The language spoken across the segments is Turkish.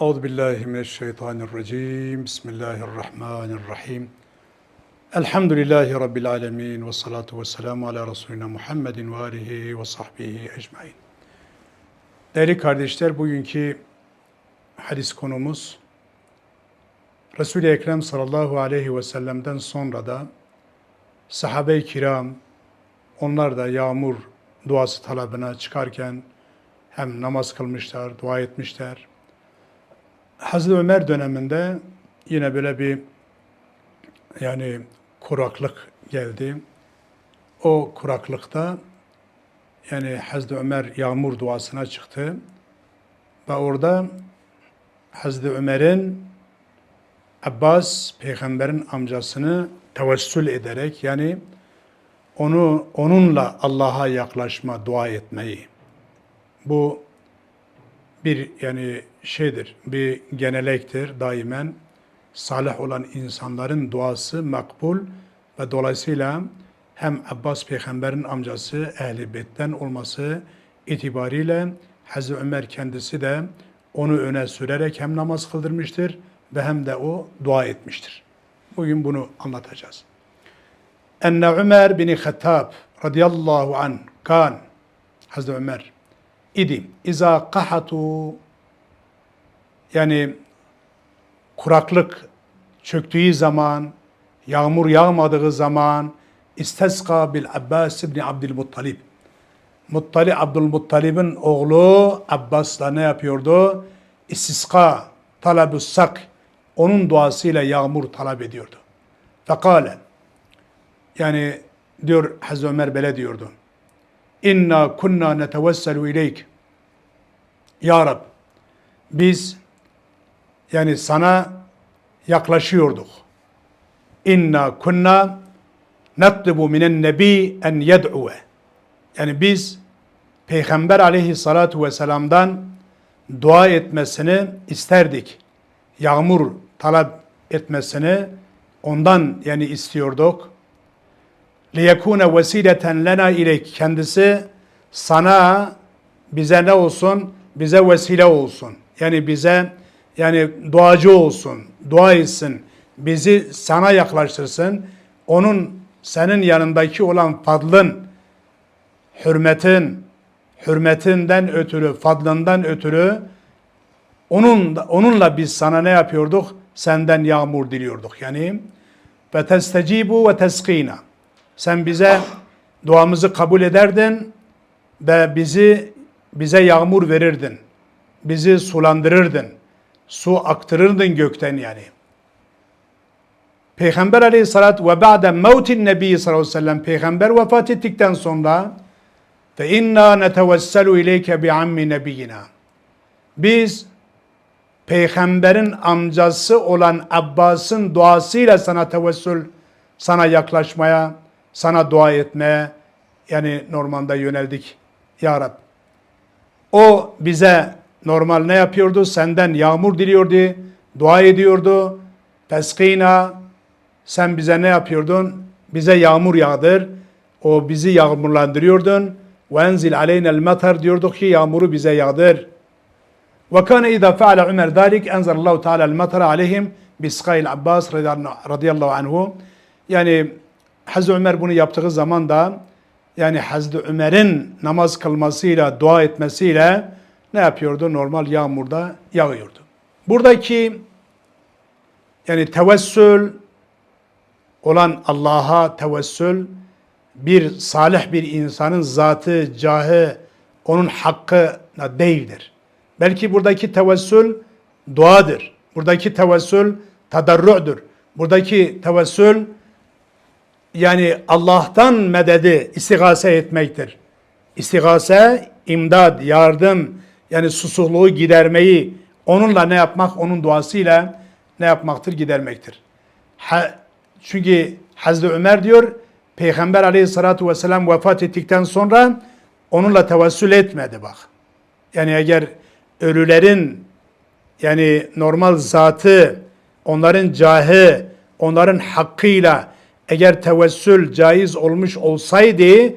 Euzu billahi mineşşeytanirracim. Bismillahirrahmanirrahim. Elhamdülillahi rabbil alamin ve salatu vesselamu ala resulina Muhammedin ve alihi ve sahbihi ecmaîn. Değerli kardeşler, bugünkü hadis konumuz Resul-i Ekrem sallallahu aleyhi ve sellem'den sonra da sahabe-i kiram onlar da yağmur duası talabına çıkarken hem namaz kılmışlar, dua etmişler. Hazreti Ömer döneminde yine böyle bir yani kuraklık geldi. O kuraklıkta yani Hazreti Ömer yağmur duasına çıktı. Ve orada Hazreti Ömer'in Abbas peygamberin amcasını tevessül ederek yani onu onunla Allah'a yaklaşma, dua etmeyi. Bu bir yani şeydir, bir genelektir daimen. Salih olan insanların duası makbul ve dolayısıyla hem Abbas peygamberin amcası ehli beytten olması itibariyle Hazreti Ömer kendisi de onu öne sürerek hem namaz kıldırmıştır ve hem de o dua etmiştir. Bugün bunu anlatacağız. Enne Ömer bin Hattab radıyallahu an kan Hazreti Ömer idi. İza kahatu yani kuraklık çöktüğü zaman, yağmur yağmadığı zaman isteska bil Abbas ibn Abdülmuttalib. Muttali Abdülmuttalib'in oğlu Abbas'la ne yapıyordu? İstiska, talabü sak, onun duasıyla yağmur talep ediyordu. Fekale, yani diyor Hazreti Ömer böyle diyordu. İnna kunna netevesselu ileyk. Ya Rab, biz yani sana yaklaşıyorduk. İnna kunna natlubu minen nebi en yed'uve. Yani biz Peygamber aleyhissalatu vesselam'dan dua etmesini isterdik. Yağmur talep etmesini ondan yani istiyorduk. Liyekune vesileten lena ileyk kendisi sana bize ne olsun? Bize vesile olsun. Yani bize yani duacı olsun, dua etsin, bizi sana yaklaştırsın. Onun senin yanındaki olan fadlın, hürmetin, hürmetinden ötürü, fadlından ötürü onun onunla biz sana ne yapıyorduk? Senden yağmur diliyorduk. Yani ve testecibu ve teskina. Sen bize duamızı kabul ederdin ve bizi bize yağmur verirdin. Bizi sulandırırdın. Su aktırırdın gökten yani. Peygamber aleyhissalat ve ba'de mevtin nebi sallallahu aleyhi ve sellem peygamber vefat ettikten sonra fe inna netevesselu ileyke bi ammi nebiyina. Biz peygamberin amcası olan Abbas'ın duasıyla sana tevessül, sana yaklaşmaya, sana dua etmeye yani normalde yöneldik. Ya Rab. O bize normal ne yapıyordu? Senden yağmur diliyordu, dua ediyordu. Peskina sen bize ne yapıyordun? Bize yağmur yağdır. O bizi yağmurlandırıyordun. Enzil aleynel matar diyorduk ki yağmuru bize yağdır. Kana idâ feale Ömer dâlik enzelallahu teâlâ el matara aleyhim biskayil Abbas radıyallahu anhu. Yani Hazreti Ömer bunu yaptığı zaman da yani Hazreti Ömer'in namaz kılmasıyla, dua etmesiyle ne yapıyordu? Normal yağmurda yağıyordu. Buradaki yani tevessül olan Allah'a tevessül bir salih bir insanın zatı, cahı, onun hakkına değildir. Belki buradaki tevessül duadır. Buradaki tevessül tadarru'dur. Buradaki tevessül yani Allah'tan mededi istigase etmektir. İstigase, imdad, yardım, yani susuzluğu gidermeyi onunla ne yapmak? Onun duasıyla ne yapmaktır? Gidermektir. Ha, çünkü Hazreti Ömer diyor, Peygamber aleyhissalatu vesselam vefat ettikten sonra onunla tevessül etmedi bak. Yani eğer ölülerin yani normal zatı, onların cahı, onların hakkıyla eğer tevessül caiz olmuş olsaydı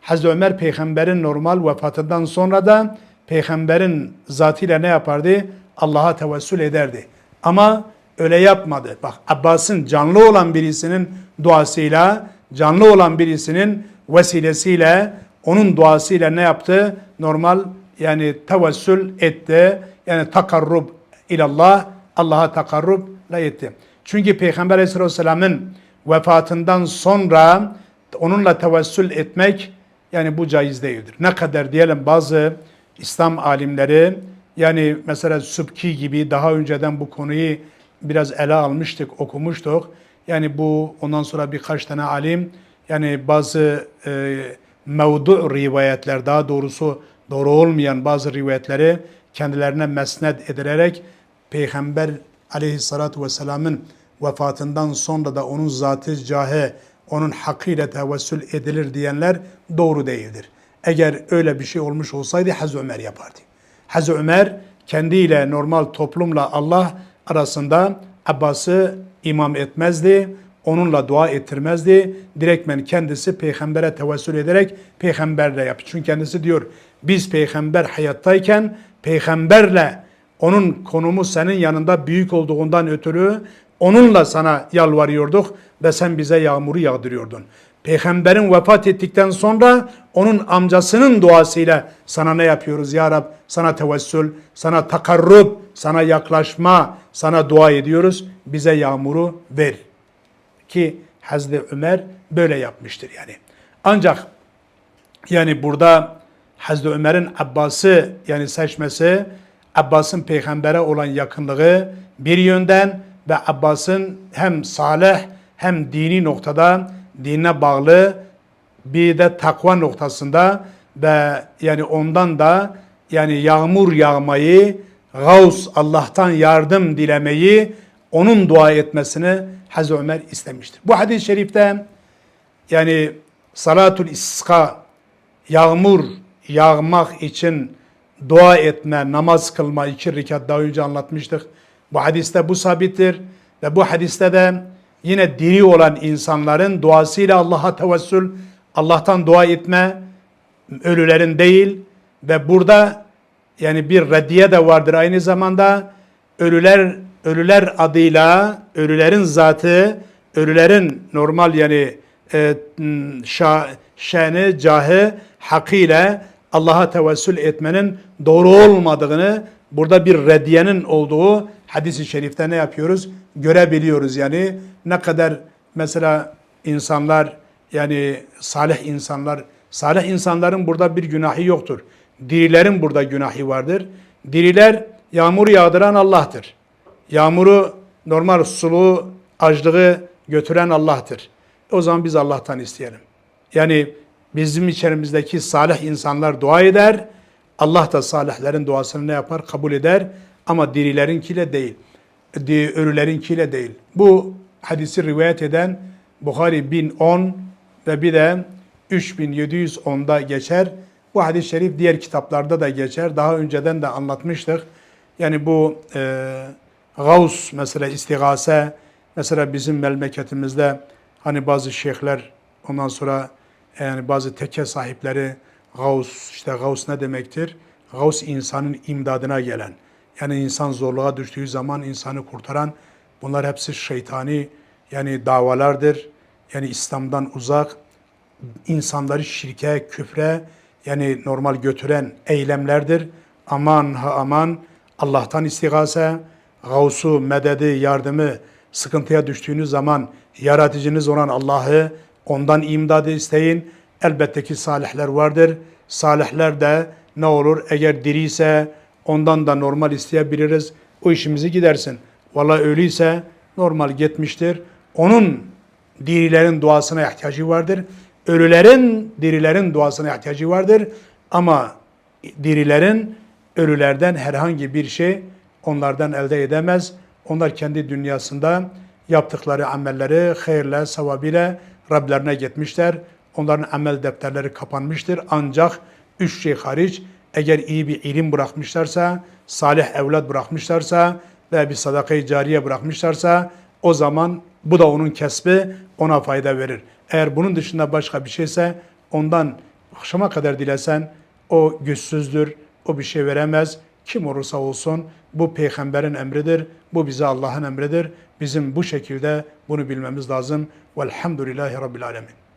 Hazreti Ömer peygamberin normal vefatından sonra da peygamberin zatıyla ne yapardı? Allah'a tevessül ederdi. Ama öyle yapmadı. Bak Abbas'ın canlı olan birisinin duasıyla, canlı olan birisinin vesilesiyle, onun duasıyla ne yaptı? Normal yani tevessül etti. Yani takarrub ilallah, Allah'a takarrubla etti. Çünkü Peygamber Aleyhisselam'ın vefatından sonra onunla tevessül etmek yani bu caiz değildir. Ne kadar diyelim bazı İslam alimleri yani mesela Sübki gibi daha önceden bu konuyu biraz ele almıştık, okumuştuk. Yani bu ondan sonra birkaç tane alim yani bazı e, mevdu rivayetler daha doğrusu doğru olmayan bazı rivayetleri kendilerine mesnet edilerek Peygamber aleyhissalatu vesselamın vefatından sonra da onun zatı cahe, onun hakkıyla tevessül edilir diyenler doğru değildir. Eğer öyle bir şey olmuş olsaydı Hazreti Ömer yapardı. Hazreti Ömer kendiyle normal toplumla Allah arasında Abbas'ı imam etmezdi. Onunla dua ettirmezdi. Direktmen kendisi peygambere tevessül ederek peygamberle yapıyor. Çünkü kendisi diyor biz peygamber hayattayken peygamberle onun konumu senin yanında büyük olduğundan ötürü onunla sana yalvarıyorduk ve sen bize yağmuru yağdırıyordun. Peygamberin vefat ettikten sonra onun amcasının duasıyla sana ne yapıyoruz ya Rab? Sana tevessül, sana takarrub, sana yaklaşma, sana dua ediyoruz. Bize yağmuru ver. Ki Hazreti Ömer böyle yapmıştır yani. Ancak yani burada Hazreti Ömer'in Abbas'ı yani seçmesi Abbas'ın peygambere olan yakınlığı bir yönden ve Abbas'ın hem salih hem dini noktada dinine bağlı bir de takva noktasında ve yani ondan da yani yağmur yağmayı, Gavs Allah'tan yardım dilemeyi, onun dua etmesini Hazreti Ömer istemiştir. Bu hadis-i şerifte yani salatul iska yağmur yağmak için dua etme, namaz kılma iki rekat daha önce anlatmıştık. Bu hadiste bu sabittir ve bu hadiste de yine diri olan insanların duasıyla Allah'a tevessül, Allah'tan dua etme, ölülerin değil ve burada yani bir reddiye de vardır aynı zamanda. Ölüler ölüler adıyla ölülerin zatı ölülerin normal yani e, şa, şeni cahı hakkıyla Allah'a tevessül etmenin doğru olmadığını burada bir reddiyenin olduğu hadisi şerifte ne yapıyoruz? Görebiliyoruz yani ne kadar mesela insanlar yani salih insanlar salih insanların burada bir günahı yoktur. Dirilerin burada günahı vardır. Diriler yağmur yağdıran Allah'tır. Yağmuru normal suluğu, açlığı götüren Allah'tır. O zaman biz Allah'tan isteyelim. Yani bizim içerimizdeki salih insanlar dua eder. Allah da salihlerin duasını ne yapar? Kabul eder. Ama dirilerinkiyle değil. Ölülerinkiyle değil. Bu hadisi rivayet eden Bukhari 1010 ve bir de 3710'da geçer. Bu hadis-i şerif diğer kitaplarda da geçer. Daha önceden de anlatmıştık. Yani bu e, Gavs mesela istigase mesela bizim memleketimizde hani bazı şeyhler ondan sonra yani bazı tekke sahipleri Gavs işte Gavs ne demektir? Gavs insanın imdadına gelen. Yani insan zorluğa düştüğü zaman insanı kurtaran bunlar hepsi şeytani yani davalardır. Yani İslam'dan uzak insanları şirke, küfre yani normal götüren eylemlerdir. Aman ha aman Allah'tan istigase, gavsu, mededi, yardımı sıkıntıya düştüğünüz zaman yaratıcınız olan Allah'ı ondan imdadı isteyin. Elbette ki salihler vardır. Salihler de ne olur eğer diriyse ondan da normal isteyebiliriz. O işimizi gidersin. Valla öyleyse normal gitmiştir. Onun dirilerin duasına ihtiyacı vardır. Ölülerin, dirilerin duasına ihtiyacı vardır. Ama dirilerin ölülerden herhangi bir şey onlardan elde edemez. Onlar kendi dünyasında yaptıkları amelleri hayırla, sevabıyla Rablerine gitmişler. Onların amel defterleri kapanmıştır. Ancak üç şey hariç eğer iyi bir ilim bırakmışlarsa, salih evlat bırakmışlarsa ve bir sadakayı cariye bırakmışlarsa o zaman bu da onun kesbi ona fayda verir. Eğer bunun dışında başka bir şeyse ondan akşama kadar dilesen o güçsüzdür, o bir şey veremez. kim olursa olsun bu peygamberin emridir. Bu bize Allah'ın emridir. Bizim bu şekilde bunu bilmemiz lazım. Velhamdülillahi Rabbil Alemin.